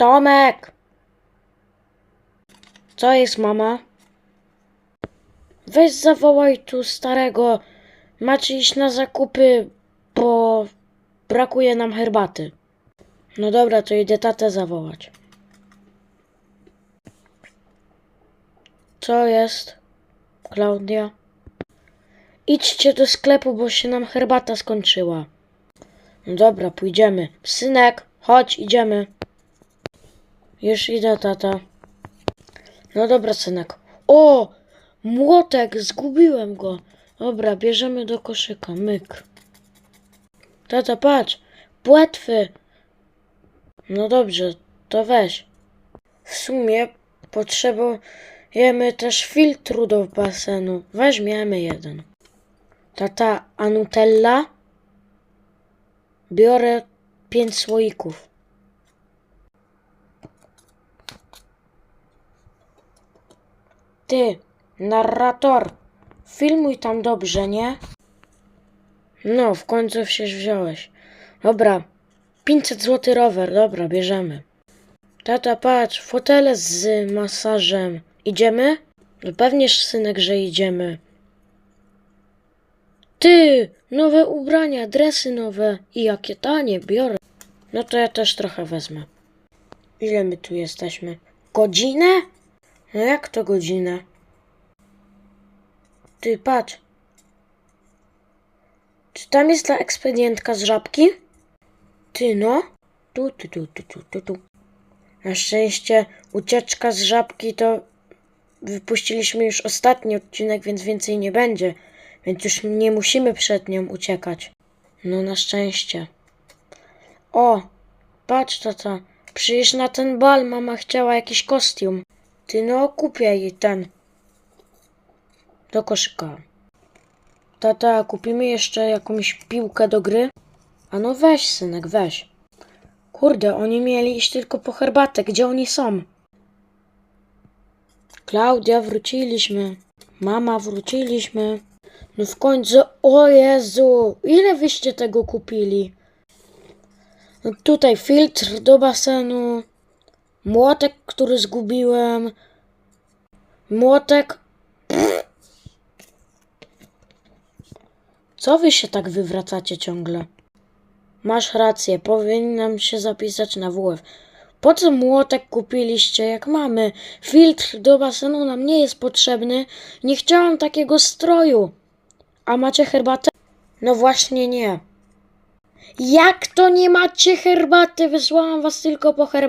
Tomek! Co jest, mama? Weź zawołaj tu starego. Macie iść na zakupy, bo brakuje nam herbaty. No dobra, to idę tatę zawołać. Co jest, Klaudia? Idźcie do sklepu, bo się nam herbata skończyła. No dobra, pójdziemy. Synek, chodź, idziemy. Już idę, tata. No dobra, synek. O! Młotek, zgubiłem go. Dobra, bierzemy do koszyka. Myk. Tata, patrz. Płetwy. No dobrze, to weź. W sumie potrzebujemy też filtru do basenu. Weźmiemy jeden. Tata, a Nutella? Biorę pięć słoików. Ty, narrator, filmuj tam dobrze, nie? No, w końcu się wziąłeś. Dobra, 500 zł rower, dobra, bierzemy. Tata, patrz, fotele z masażem. Idziemy? No pewnież, synek, że idziemy. Ty, nowe ubrania, dresy nowe. I jakie tanie, biorę. No to ja też trochę wezmę. Ile my tu jesteśmy? Godzinę? Jak to godzinę? Ty, patrz. Czy tam jest ta ekspedientka z żabki? Ty, no. Tu, tu, tu, tu, tu, tu, tu. Na szczęście ucieczka z żabki to wypuściliśmy już ostatni odcinek, więc więcej nie będzie. Więc już nie musimy przed nią uciekać. No na szczęście. O, patrz tata. Przyjść na ten bal, mama chciała jakiś kostium. Ty no, kupię ten. Do koszyka. Tata, kupimy jeszcze jakąś piłkę do gry? A no weź, synek, weź. Kurde, oni mieli iść tylko po herbatę. Gdzie oni są? Klaudia, wróciliśmy. Mama, wróciliśmy. No w końcu, o Jezu, ile wyście tego kupili? No tutaj filtr do basenu, młotek, który zgubiłem, młotek. Co wy się tak wywracacie ciągle? Masz rację, powinnam się zapisać na WF. Po co młotek kupiliście, jak mamy? Filtr do basenu nam nie jest potrzebny. Nie chciałam takiego stroju. A macie herbatę? No właśnie nie. Jak to nie macie herbaty? Wysłałam was tylko po herbatę.